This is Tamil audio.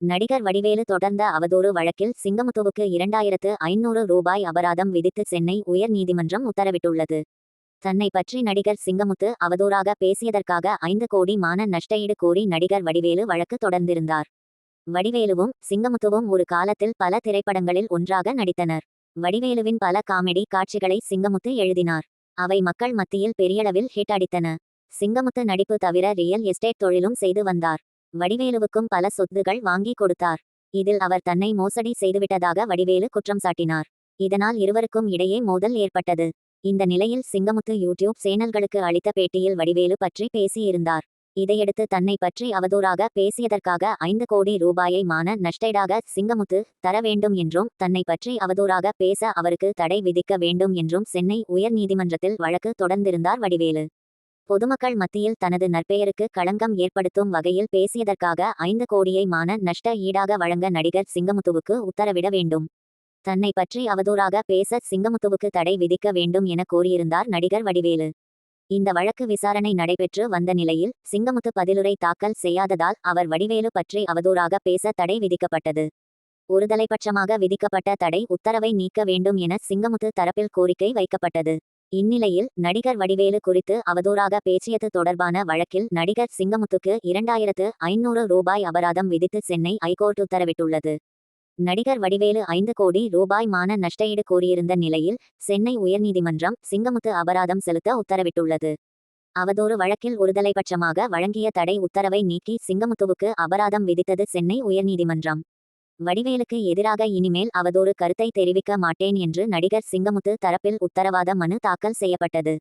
நடிகர் வடிவேலு தொடர்ந்த அவதூறு வழக்கில் சிங்கமுத்துவுக்கு இரண்டாயிரத்து ஐநூறு ரூபாய் அபராதம் விதித்து சென்னை உயர் நீதிமன்றம் உத்தரவிட்டுள்ளது. தன்னை பற்றி நடிகர் சிங்கமுத்து அவதூறாக பேசியதற்காக ஐந்து கோடி மான நஷ்டஈடு கோரி நடிகர் வடிவேலு வழக்கு தொடர்ந்திருந்தார். வடிவேலுவும் சிங்கமுத்துவும் ஒரு காலத்தில் பல திரைப்படங்களில் ஒன்றாக நடித்தனர். வடிவேலுவின் பல காமெடி காட்சிகளை சிங்கமுத்து எழுதினார். அவை மக்கள் மத்தியில் பெரியளவில் ஹிட் அடித்தன. சிங்கமுத்து நடிப்பு தவிர ரியல் எஸ்டேட் தொழிலும் செய்து வந்தார். வடிவேலுவுக்கும் பல சொத்துகள் வாங்கி கொடுத்தார். இதில் அவர் தன்னை மோசடி செய்துவிட்டதாக வடிவேலு குற்றம் சாட்டினார். இதனால் இருவருக்கும் இடையே மோதல் ஏற்பட்டது. இந்த நிலையில் சிங்கமுத்து யூடியூப் சேனல்களுக்கு அளித்த பேட்டியில் வடிவேலு பற்றி பேசியிருந்தார். இதையடுத்து தன்னை பற்றி அவதூறாக பேசியதற்காக ஐந்து கோடி ரூபாயை மான நஷ்டைடாக சிங்கமுத்து தர வேண்டும் என்றும் தன்னை பற்றி அவதூறாக பேச அவருக்கு தடை விதிக்க வேண்டும் என்றும் சென்னை உயர் நீதிமன்றத்தில் வழக்கு தொடர்ந்திருந்தார் வடிவேலு. பொதுமக்கள் மத்தியில் தனது நற்பெயருக்கு களங்கம் ஏற்படுத்தும் வகையில் பேசியதற்காக ஐந்து கோடியை மான நஷ்ட ஈடாக வழங்க நடிகர் சிங்கமுத்துவுக்கு உத்தரவிட வேண்டும். தன்னை பற்றி அவதூறாக பேச சிங்கமுத்துவுக்கு தடை விதிக்க வேண்டும் என கூறியிருந்தார் நடிகர் வடிவேலு. இந்த வழக்கு விசாரணை நடைபெற்று வந்த நிலையில் சிங்கமுத்து பதிலுரை தாக்கல் செய்யாததால் அவர் வடிவேலு பற்றி அவதூறாக பேச தடை விதிக்கப்பட்டது. ஒருதலைபட்சமாக விதிக்கப்பட்ட தடை உத்தரவை நீக்க வேண்டும் என சிங்கமுத்து தரப்பில் கோரிக்கை வைக்கப்பட்டது. இந்நிலையில் நடிகர் வடிவேலு குறித்து அவதூறாக பேசியது தொடர்பான வழக்கில் நடிகர் சிங்கமுத்துக்கு இரண்டாயிரத்து ஐநூறு ரூபாய் அபராதம் விதித்து சென்னை ஐகோர்ட் உத்தரவிட்டுள்ளது. நடிகர் வடிவேலு ஐந்து கோடி ரூபாய் மான நஷ்டஈடு கோரியிருந்த நிலையில் சென்னை உயர்நீதிமன்றம் சிங்கமுத்து அபராதம் செலுத்த உத்தரவிட்டுள்ளது. அவதூறு வழக்கில் ஒருதலைபட்சமாக வழங்கிய தடை உத்தரவை நீக்கி சிங்கமுத்துவுக்கு அபராதம் விதித்தது சென்னை உயர்நீதிமன்றம். வடிவேலுக்கு எதிராக இனிமேல் அவதொரு கருத்தை தெரிவிக்க மாட்டேன் என்று நடிகர் சிங்கமுத்து தரப்பில் உத்தரவாத மனு தாக்கல் செய்யப்பட்டது.